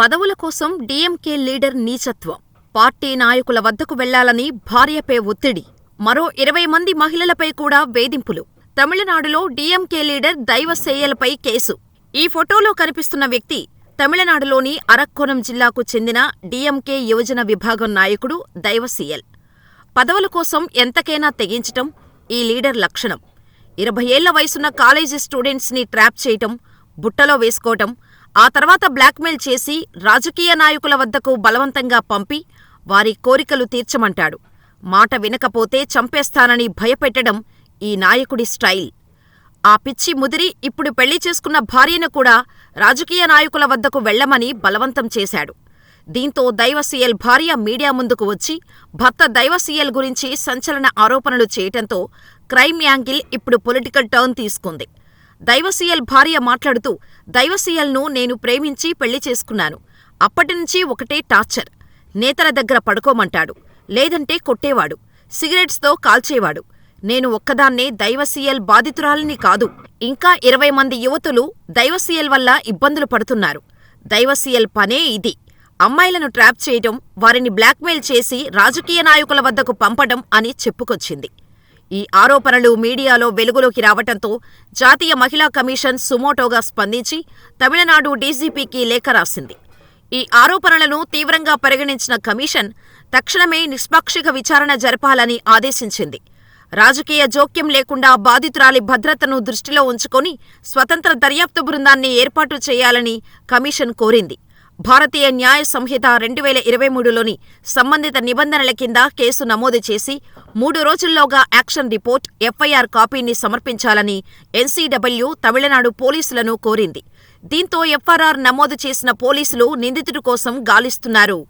పదవుల కోసం DMK leader నీచత్వం. Party నాయకుల వద్దకు వెళ్ళాలని భార్యపై ఒత్తిడి. మరో ఇరవై మంది మహిళలపై కూడా వేధింపులు. తమిళనాడులో డీఎంకే లీడర్ దైవసేయలపై కేసు. ఈ ఫోటోలో కనిపిస్తున్న వ్యక్తి తమిళనాడులోని అరక్కోణం జిల్లాకు చెందిన డీఎంకే యువజన విభాగం నాయకుడు దైవసీయల్ పదవుల కోసం ఎంతకైనా తెగించటం ఈ లీడర్ లక్షణం. ఇరవై ఏళ్ళ వయసున్న కాలేజీ స్టూడెంట్స్ని ట్రాప్ చేయటం బుట్టలో వేసుకోవటం ఆ తర్వాత బ్లాక్మెయిల్ చేసి రాజకీయ నాయకుల వద్దకు బలవంతంగా పంపి వారి కోరికలు తీర్చమంటాడు. మాట వినకపోతే చంపేస్తానని భయపెట్టడం ఈ నాయకుడి స్టైల్. ఆ పిచ్చి ముదిరి ఇప్పుడు పెళ్ళి చేసుకున్న భార్యను కూడా రాజకీయ నాయకుల వద్దకు వెళ్ళమని బలవంతం చేశాడు. దీంతో దైవసీఎల్ భార్య మీడియా ముందుకు వచ్చి భర్త దైవసీఎల్ గురించి సంచలన ఆరోపణలు చేయటంతో క్రైమ్ యాంగిల్ ఇప్పుడు పొలిటికల్ టర్న్ తీసుకుంది. దైవసీయల్ భార్య మాట్లాడుతూ దైవసీయల్ను నేను ప్రేమించి పెళ్ళి చేసుకున్నాను. అప్పటినుంచి ఒకటే టార్చర్. నేతల దగ్గర పడుకోమంటాడు. లేదంటే కొట్టేవాడు. సిగరెట్స్తో కాల్చేవాడు. నేను ఒక్కదాన్నే దైవసీయల్ బాధితురాలిని కాదు. ఇంకా ఇరవై మంది యువతులు దైవసీయల్ వల్ల ఇబ్బందులు పడుతున్నారు. దైవసీయల్ పనే ఇది. అమ్మాయిలను ట్రాప్ చేయటం వారిని బ్లాక్మెయిల్ చేసి రాజకీయ నాయకుల వద్దకు పంపడం అని చెప్పుకొచ్చింది. ఈ ఆరోపణలు మీడియాలో వెలుగులోకి రావటంతో జాతీయ మహిళా కమిషన్ సుమోటోగా స్పందించి తమిళనాడు డీజీపీకి లేఖ రాసింది. ఈ ఆరోపణలను తీవ్రంగా పరిగణించిన కమిషన్ తక్షణమే నిష్పాక్షిక విచారణ జరపాలని ఆదేశించింది. రాజకీయ జోక్యం లేకుండా బాధితురాలి భద్రతను దృష్టిలో ఉంచుకొని స్వతంత్ర దర్యాప్తు బృందాన్ని ఏర్పాటు చేయాలని కమిషన్ కోరింది. భారతీయ న్యాయ సంహిత రెండు వేల ఇరవై మూడులోని సంబంధిత నిబంధనల కింద కేసు నమోదు చేసి మూడు రోజుల్లోగా యాక్షన్ రిపోర్ట్ ఎఫ్ఐఆర్ కాపీని సమర్పించాలని ఎన్సీడబ్ల్యూ తమిళనాడు పోలీసులను కోరింది. దీంతో ఎఫ్ఆర్ఆర్ నమోదు చేసిన పోలీసులు నిందితుడి కోసం గాలిస్తున్నారు.